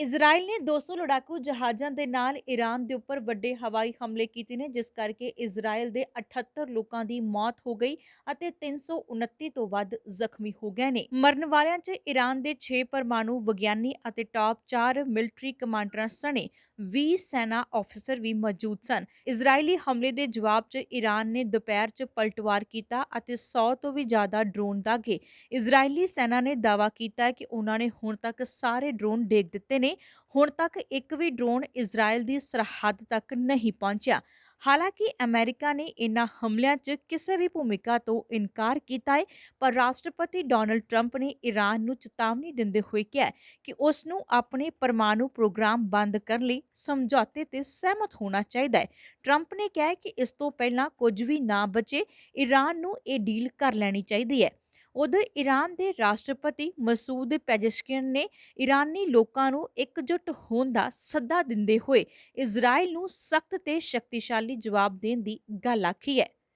Israel ਨੇ 200 ਲੜਾਕੂ ਜਹਾਜ਼ਾਂ ਦੇ ਨਾਲ ਈਰਾਨ ਦੇ ਉੱਪਰ ਵੱਡੇ ਹਵਾਈ ਹਮਲੇ ਕੀਤੇ ਨੇ, ਜਿਸ ਕਰਕੇ ਇਜ਼ਰਾਈਲ ਦੇ 78 ਲੋਕਾਂ ਦੀ ਮੌਤ ਹੋ ਗਈ ਅਤੇ 329 ਤੋਂ ਵੱਧ ਜ਼ਖਮੀ ਹੋ ਗਏ ਨੇ। ਮਰਨ ਵਾਲਿਆਂ 'ਚ ਈਰਾਨ ਦੇ 6 ਪਰਮਾਣੂ ਵਿਗਿਆਨੀ ਅਤੇ ਟਾਪ 4 ਮਿਲਟਰੀ ਕਮਾਂਡਰਾਂ ਸਣੇ 20 ਸੈਨਾ ਅਫਸਰ ਵੀ ਮੌਜੂਦ ਸਨ। ਇਜ਼ਰਾਈਲੀ ਹਮਲੇ ਦੇ ਜਵਾਬ 'ਚ ਈਰਾਨ ਨੇ ਦੁਪਹਿਰ 'ਚ ਪਲਟਵਾਰ ਕੀਤਾ ਅਤੇ 100 ਤੋਂ ਵੀ ਜ਼ਿਆਦਾ ਡਰੋਨ ਦਾਗੇ। ਇਜ਼ਰਾਈਲੀ ਸੈਨਾ ਨੇ ਦਾਅਵਾ ਕੀਤਾ ਕਿ ਉਹਨਾਂ ਨੇ ਹੁਣ ਤੱਕ ਸਾਰੇ ਡਰੋਨ ਡੇਗ ਦਿੱਤੇ ਨੇ ਹੁਣ ਤੱਕ ਇੱਕ ਵੀ ਡਰੋਨ ਇਜ਼ਰਾਈਲ ਦੀ ਸਰਹੱਦ ਤੱਕ ਨਹੀਂ ਪਹੁੰਚਿਆ। ਹਾਲਾਂਕਿ ਅਮਰੀਕਾ ਨੇ ਇਨ੍ਹਾਂ ਹਮਲਿਆਂ 'ਚ ਕਿਸੇ ਵੀ ਭੂਮਿਕਾ ਤੋਂ ਇਨਕਾਰ ਕੀਤਾ ਹੈ ਪਰ ਰਾਸ਼ਟਰਪਤੀ ਡੋਨਲਡ ਟਰੰਪ ਨੇ ਈਰਾਨ ਨੂੰ ਚੇਤਾਵਨੀ ਦਿੰਦੇ ਹੋਏ ਕਿਹਾ ਕਿ ਉਸ ਨੂੰ ਆਪਣੇ ਪਰਮਾਣੂ ਪ੍ਰੋਗਰਾਮ ਬੰਦ ਕਰਨ ਲਈ ਸਮਝੌਤੇ ਤੇ ਸਹਿਮਤ ਹੋਣਾ ਚਾਹੀਦਾ ਹੈ। ਟਰੰਪ ਨੇ ਕਿਹਾ ਕਿ ਇਸ ਤੋਂ ਪਹਿਲਾਂ ਕੁਝ ਵੀ ਨਾ ਬਚੇ ਈਰਾਨ ਨੂੰ ਇਹ ਡੀਲ ਕਰ ਲੈਣੀ ਚਾਹੀਦੀ ਹੈ। ਉਧਰ ਈਰਾਨ ਦੇ ਰਾਸ਼ਟਰਪਤੀ ਮਸੂਦ ਪੈਜ਼ੇਸ਼ਕਿਨ ਨੇ ਈਰਾਨੀ ਲੋਕਾਂ ਨੂੰ ਇਕਜੁੱਟ ਹੋਣ ਦਾ ਸੱਦਾ ਦਿੰਦੇ ਹੋਏ ਇਜ਼ਰਾਈਲ ਨੂੰ ਸਖਤ ਤੇ ਸ਼ਕਤੀਸ਼ਾਲੀ ਜਵਾਬ ਦੇਣ ਦੀ ਗੱਲ ਆਖੀ ਹੈ।